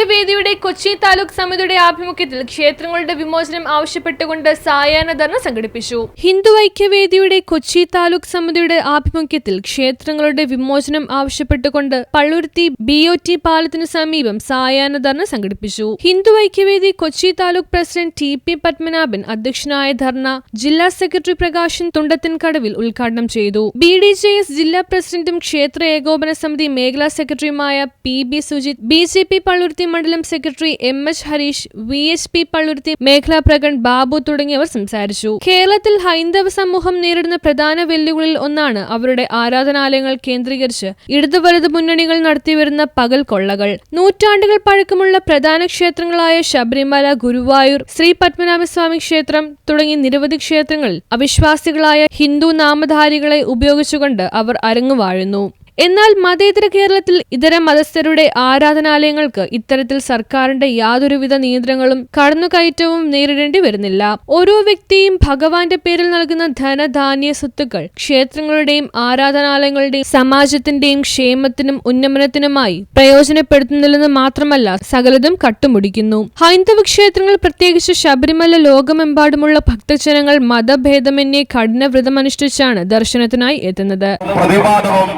ഐക്യവേദിയുടെ കൊച്ചി താലൂക്ക് സമിതിയുടെ ആഭിമുഖ്യത്തിൽ ക്ഷേത്രങ്ങളുടെ വിമോചനം ആവശ്യപ്പെട്ടുകൊണ്ട് സായാഹ്ന ധർണ സംഘടിപ്പിച്ചു. ഹിന്ദു ഐക്യവേദിയുടെ കൊച്ചി താലൂക്ക് സമിതിയുടെ ആഭിമുഖ്യത്തിൽ ക്ഷേത്രങ്ങളുടെ വിമോചനം ആവശ്യപ്പെട്ടുകൊണ്ട് പള്ളുരുത്തി ബി ഒ ടി പാലത്തിനു സമീപം സായാഹ്ന ധർണ സംഘടിപ്പിച്ചു. Hindu Aikyavedi Kochi taluk president T P Padmanabhan അധ്യക്ഷനായ ധർണ ജില്ലാ സെക്രട്ടറി പ്രകാശൻ തുണ്ടത്തിൻകടവിൽ ഉദ്ഘാടനം ചെയ്തു. ബി ഡി ജെ എസ് ജില്ലാ പ്രസിഡന്റും ക്ഷേത്ര ഏകോപന സമിതി മേഖലാ സെക്രട്ടറിയുമായ P B Sujith B J P Palluruthy മണ്ഡലം secretary M H Harish V H P Palluruthy മേഖലാ പ്രകൺ ബാബു തുടങ്ങിയവർ സംസാരിച്ചു. കേരളത്തിൽ ഹൈന്ദവ സമൂഹം നേരിടുന്ന പ്രധാന വെല്ലുവിളികളിൽ ഒന്നാണ് അവരുടെ ആരാധനാലയങ്ങൾ കേന്ദ്രീകരിച്ച് ഇടതു വലതു മുന്നണികൾ നടത്തിവരുന്ന പകൽ കൊള്ളകൾ. നൂറ്റാണ്ടുകൾ പഴക്കമുള്ള പ്രധാന ക്ഷേത്രങ്ങളായ ശബരിമല ഗുരുവായൂർ ശ്രീ പത്മനാഭസ്വാമി ക്ഷേത്രം തുടങ്ങി നിരവധി ക്ഷേത്രങ്ങളിൽ അവിശ്വാസികളായ ഹിന്ദു നാമധാരികളെ ഉപയോഗിച്ചുകൊണ്ട് അവർ അരങ്ങുവാഴുന്നു. എന്നാൽ മതേതര കേരളത്തിൽ ഇതര മതസ്ഥരുടെ ആരാധനാലയങ്ങൾക്ക് ഇത്തരത്തിൽ സർക്കാരിന്റെ യാതൊരുവിധ നിയന്ത്രണങ്ങളും കടന്നുകയറ്റവും നേരിടേണ്ടി വരുന്നില്ല. ഓരോ വ്യക്തിയും ഭഗവാന്റെ പേരിൽ നൽകുന്ന ധനധാന്യ സ്വത്തുക്കൾ ക്ഷേത്രങ്ങളുടെയും ആരാധനാലയങ്ങളുടെയും സമാജത്തിന്റെയും ക്ഷേമത്തിനും ഉന്നമനത്തിനുമായി പ്രയോജനപ്പെടുത്തുന്നില്ലെന്ന് മാത്രമല്ല സകലതും കട്ടുമുടിക്കുന്നു. ഹൈന്ദവ ക്ഷേത്രങ്ങൾ പ്രത്യേകിച്ച് ശബരിമല ലോകമെമ്പാടുമുള്ള ഭക്തജനങ്ങൾ മതഭേദമന്യേ കഠിന വ്രതമനുഷ്ഠിച്ചാണ് ദർശനത്തിനായി എത്തുന്നത്. പ്രതിവാദവും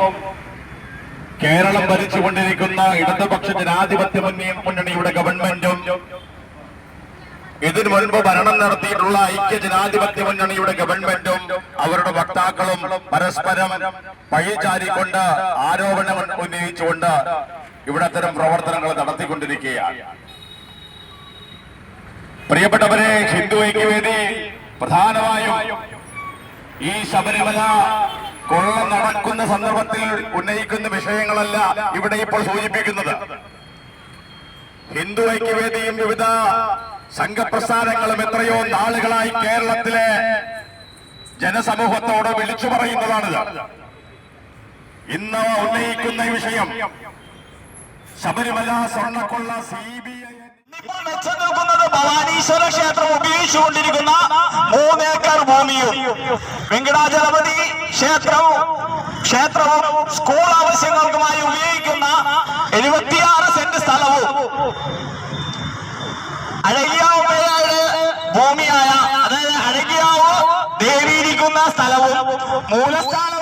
കേരളം ഭരിച്ചുകൊണ്ടിരിക്കുന്ന ഇടതുപക്ഷ ജനാധിപത്യ മുന്നേ- മുന്നണിയുടെ ഗവൺമെന്റും ഇതിനു മുൻപ് ഭരണം നടത്തിയിട്ടുള്ള ഐക്യ ജനാധിപത്യ മുന്നണിയുടെ ഗവൺമെന്റും അവരുടെ വക്താക്കളും പരസ്പരം പഴിചാരിക്കൊണ്ട് ആരോപണം ഉന്നയിച്ചുകൊണ്ട് ഇവിടെ അത്തരം പ്രവർത്തനങ്ങൾ നടത്തിക്കൊണ്ടിരിക്കുകയാണ്. പ്രിയപ്പെട്ടവരെ ഹിന്ദു ഐക്യവേദി പ്രധാനമായും ഈ ശബരിമല കൊള്ള നടക്കുന്ന സന്ദർഭത്തിൽ ഉന്നയിക്കുന്ന വിഷയങ്ങളല്ല ഇവിടെ ഇപ്പോൾ സൂചിപ്പിക്കുന്നത്. ഹിന്ദു ഐക്യവേദിയും വിവിധ സംഘപ്രസ്ഥാനങ്ങളും എത്രയോ നാളുകളായി കേരളത്തിലെ ജനസമൂഹത്തോട് വിളിച്ചു പറയുന്നതാണിത്. ഇന്ന് ഉന്നയിക്കുന്ന വിഷയം ശബരിമല സ്വർണക്കൊള്ള സി ബി ഐ ഭവാനീശ്വര ക്ഷേത്രം ഉപയോഗിച്ചുകൊണ്ടിരിക്കുന്ന മൂന്നേക്കർ ഭൂമിയും. വെങ്കടാചലപതി ക്ഷേത്രവും ക്ഷേത്രവും സ്കൂൾ ആവശ്യങ്ങൾക്കുമായി ഉപയോഗിക്കുന്ന എഴുപത്തിയാറ് സെന്റ് സ്ഥലവും. അഴകിയാവുമ്പയുടെ ഭൂമിയായ അതായത് അഴകിയാവ് ദേവിയിരിക്കുന്ന സ്ഥലവും ഇരിക്കുന്ന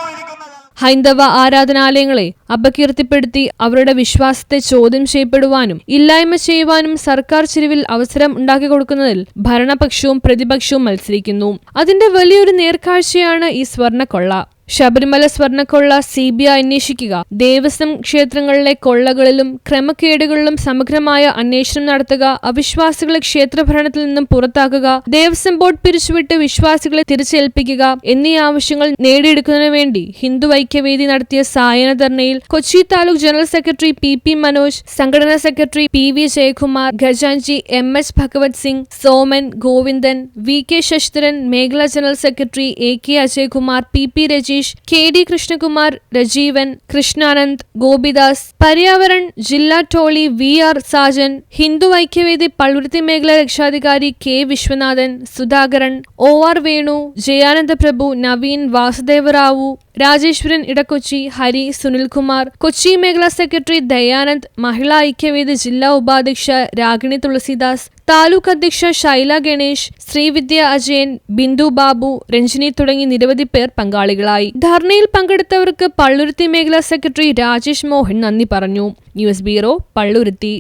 ഹൈന്ദവ ആരാധനാലയങ്ങളെ അപകീർത്തിപ്പെടുത്തി അവരുടെ വിശ്വാസത്തെ ചോദ്യം ചെയ്യപ്പെടുവാനും ഇല്ലായ്മ ചെയ്യുവാനും സർക്കാർ ചിരിവിൽ അവസരം ഉണ്ടാക്കിക്കൊടുക്കുന്നതിൽ ഭരണപക്ഷവും പ്രതിപക്ഷവും മത്സരിക്കുന്നു. അതിന്റെ വലിയൊരു നേർക്കാഴ്ചയാണ് ഈ സ്വർണക്കൊള്ള ശബരിമല സ്വർണക്കൊള്ള സി ബി ഐ അന്വേഷിക്കുക. ദേവസ്വം ക്ഷേത്രങ്ങളിലെ കൊള്ളകളിലും ക്രമക്കേടുകളിലും സമഗ്രമായ അന്വേഷണം നടത്തുക. അവിശ്വാസികളെ ക്ഷേത്രഭരണത്തിൽ നിന്നും പുറത്താക്കുക. ദേവസ്വം ബോർഡ് പിരിച്ചുവിട്ട് വിശ്വാസികളെ തിരിച്ചേൽപ്പിക്കുക എന്നീ ആവശ്യങ്ങൾ നേടിയെടുക്കുന്നതിനു വേണ്ടി ഹിന്ദു ഐക്യവേദി നടത്തിയ സായന ധർണയിൽ Kochi taluk general secretary P P Manoj സംഘടനാ secretary P V Jayakumar ഖജാൻജി M S Bhagavath Singh Soman Govindan V K Sasidharan മേഖലാ general secretary A K Ajaykumar P P Rajeesh K D Krishnakumar Rajeevan Krishnanand Gopidas Paryavaran ജില്ലാ ടോളി V R Sajan Hindu Aikyavedi Palluruthy മേഖലാ രക്ഷാധികാരി K Viswanathan Sudhakaran O R Venu Jayananda Prabhu Naveen Vasudevarao Rajeswaran Edakochi Hari Sunilkumar Kochi മേഖലാ secretary Dayanand മഹിളാ ഐക്യവേദി ജില്ലാ ഉപാധ്യക്ഷ രാഗിണി തുളസിദാസ് താലൂക്ക് അധ്യക്ഷ ശൈല ഗണേഷ് ശ്രീവിദ്യ അജയൻ ബിന്ദു ബാബു രഞ്ജിനി തുടങ്ങി നിരവധി പേർ പങ്കാളികളായി. ധർണയിൽ പങ്കെടുത്തവർക്ക് പള്ളുരുത്തി മേഖലാ സെക്രട്ടറി രാജേഷ് മോഹൻ നന്ദി പറഞ്ഞു. News bureau Palluruthy.